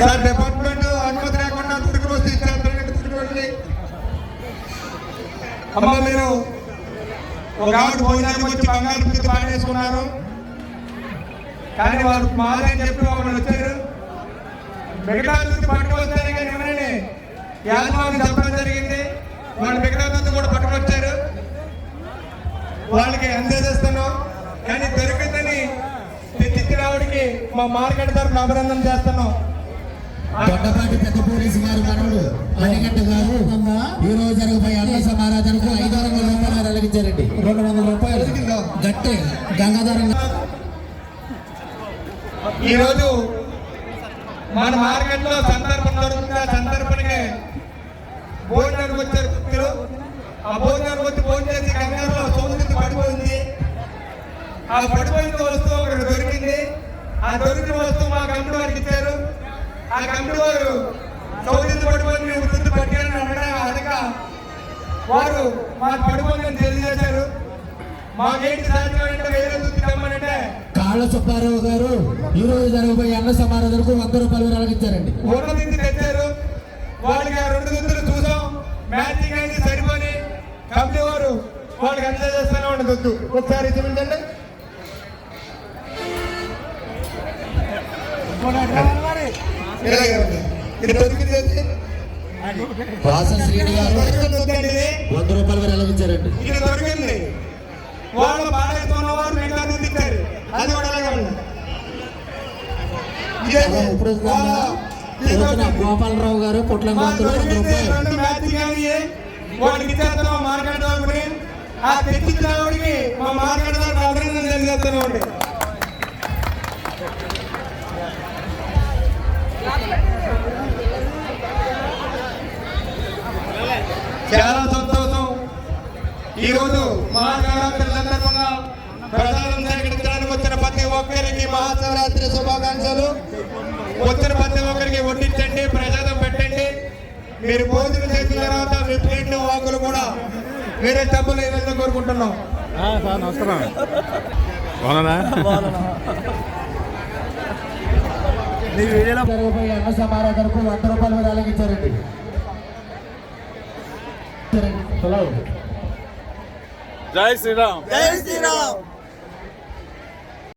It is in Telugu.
సార్ డిపార్ట్మెంట్ అనుమతి లేకుండా వస్తే అమ్మ. మీరు ఒక ఆవిడ భోజనానికి వచ్చి బంగారు పిత్తి పాడేసుకున్నారు కానీ వారు మాదని చెప్పి ఒకరు వచ్చారు. మిగతా పట్టుకొస్తారని కానీ యాజమాన్యం చెప్పడం జరిగింది. వాళ్ళు మిగతా దుద్ది కూడా పట్టుకొచ్చారు వాళ్ళకి అందజేస్తున్నాం. కానీ దొరికిందని తెచ్చిచ్చిన ఆవిడకి మా మార్కెట్ తరఫున అభినందన చేస్తున్నాం. దొడ్డపాటి పెద్ద పోలీసు గారు మనవడు మణిగంట గారు ఈ రోజు జరగబోయే అన్న సమారాధనకు ఐదు వందల రూపాయలు వెలిగించారండి రెండు వందల రూపాయలు. గట్టే గంగాధరం ఈరోజు మన మార్కెట్లో సందర్భం దొరుకుతుంది? ఆ సందర్భానికి భోజనానికి వచ్చారు భక్తులు. ఆ భోజనానికి వచ్చి భోజనం చేసి గంగాలో సోదరికి పడిపోయింది. ఆ పడిపోయిన వస్తువు ఒకటి దొరికింది. ఆ దొరికిన వస్తువు మా కమిటీ వారికి ఇచ్చారు. ఆ కమిటీ వారు సౌదీకి పడిపోయింది మేము వృద్ధి పట్టారని అనగా అనగా వారు మాకు పడిపోయిందని తెలియజేశారు. మాకేంటి సాధ్యమంటే వేరే వృత్తి తెమ్మనంటే? కాళ్ళ సుబ్బారావు గారు ఈ రోజు జరగబోయే అన్న సమారాధనకు వంద రూపాయలు వెలిగించారండి ఉన్నతించి తెచ్చారు. వాళ్ళకి ఆ రెండు దుద్దులు చూసాం. మ్యాచింగ్ అయింది సరిపోని కంపెనీ వారు వాళ్ళకి అందజేస్తూనే ఉండే దుద్దు ఒకసారి చూపించండి శ్రీని గారు. వంద రూపాయలు వెలిగించారండి ఇది దొరికింది. వాళ్ళు మిగతా ఇచ్చారు అది కూడా అలాగే ఉంది. ఇప్పుడు గోపాలరావు గారు పొట్లం మా గొంతులు వంద దొరికింది రూపాయలు. రెండు మ్యాచింగ్ అయ్యి చాలా సంతోషం. ఈరోజు మహాశివరాత్రి సందర్భంగా ప్రసాదం సేకరించడానికి వచ్చిన ప్రతి ఒక్కరికి మహాశివరాత్రి శుభాకాంక్షలు. వచ్చిన ప్రతి ఒక్కరికి వడ్డించండి ప్రసాదం పెట్టండి. మీరు భోజనం చేసిన తర్వాత మీ ప్లేట్లు వాకులు కూడా వేరే డబ్బులు ఏదైనా కోరుకుంటున్నాం. సార్ నమస్కారం బాగున్నా జరగబోయే అన్న సమారాధనకు వంద రూపాయలు వెలిగించారండి హలో. జై శ్రీరామ్. జై శ్రీరామ్.